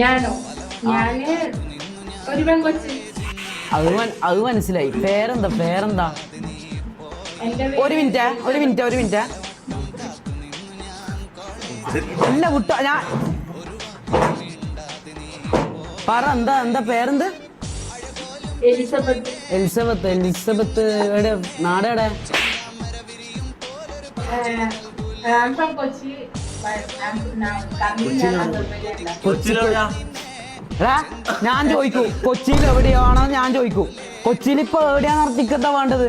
ഞാനോ ഞാൻ ഒരു പെൺകൊച്ച് അത് അത് മനസ്സിലായി. പേരെന്താ? പേരെന്താ? ഒരു മിനിറ്റ് ഒരു മിനിറ്റ് ഒരു മിനിറ്റ്. അല്ല വിട്ട. ഞാൻ പറ എന്താ എന്താ പേരെന്ത്? എലിസബത്ത്. എലിസബത്ത് എവിടെ? നാടെവിടെ? I'm ഞാൻ ചോദിക്കൂ കൊച്ചിയിൽ എവിടെയാണോ ഞാൻ ചോദിക്കൂ. കൊച്ചിയിൽ ഇപ്പൊ എവിടെയാണ് ടിക്കറ്റ് വേണ്ടത്?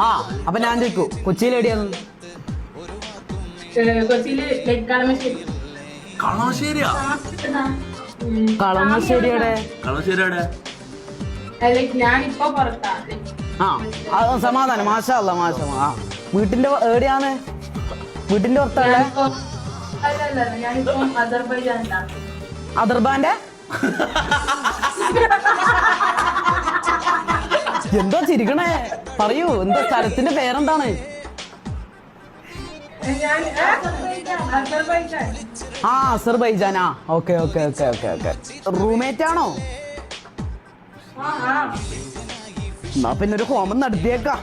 ആ അപ്പൊ ഞാൻ ചോദിക്കൂ കൊച്ചിയിൽ എവിടെയാണ് ഏഹ് കൊച്ചിയിൽ ലൈക്ക് കളമശ്ശേരി കളമശ്ശേരിയാ? ഉം. കളമശ്ശേരി എവിടെ കളമശ്ശേരി എവിടെ ലൈക്ക് ഞാനിപ്പോ പുറത്താ ആ അത് സമാധാനം മാഷാ മാഷ ആ വീട്ടിന്റെ എവിടെയാണ്? വീട്ടിന്റെ പുറത്തല്ലേ അദർബാന്റെ? എന്തോ ചിരിക്കണേ? പറയൂ എന്താ സ്ഥലത്തിന്റെ പേരെന്താണ്? ആ അസർബൈജാനാ. Okay okay okay okay okay. Roommate ആണോ എന്നാ പിന്നെ ഒരു ഹോമം നടത്തിയേക്കാം.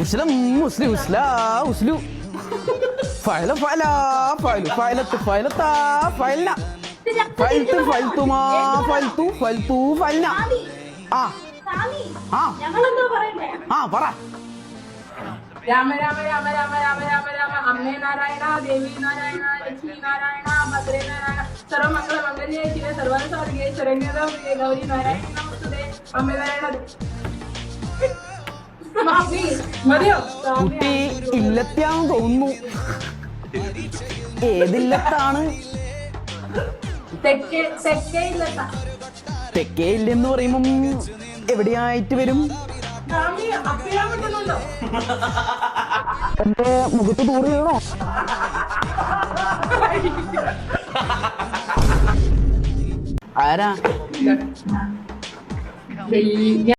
മുസ്ലിം മുസ്ലിം ഉസ്ലാ ഉസ്ലു. ഫയല ഫയല ഫയലു ഫയലത്ത് ഫയലത്താ ഫയൽന ഫയൽത്ത് ഫയൽത്തുമാ ഫയൽത്തു ഫയൽത്തു ഫയൽന ആ ആ ഞങ്ങളെന്തോ പറയണ്ടേ ആ പറ രാമ രാമ രാമ രാമ രാമ രാമ രാമ അമ്മേ നാരായണ ദേവി നാരായണ ലക്ഷ്മി നാരായണ ഭദ്രേ നാരായണ സർവമംഗള മംഗല്യേ ശിവ സർവന സ്വർഗേ ശരണ്യത പ്രിയ ഗൗരി നാരായണ നമസ്തേ അമ്മേ നാരായണ മാമി, മതിയോ കുട്ടി ഇല്ലത്തെയാന്ന് തോന്നുന്നു. ഏതില്ലത്താണ്? തെക്കേ ഇല്ലെന്ന് പറയുമ്പം എവിടെയായിട്ട് വരും? എന്റെ മുഖത്ത് ദൂരെയാണോ ആരാ?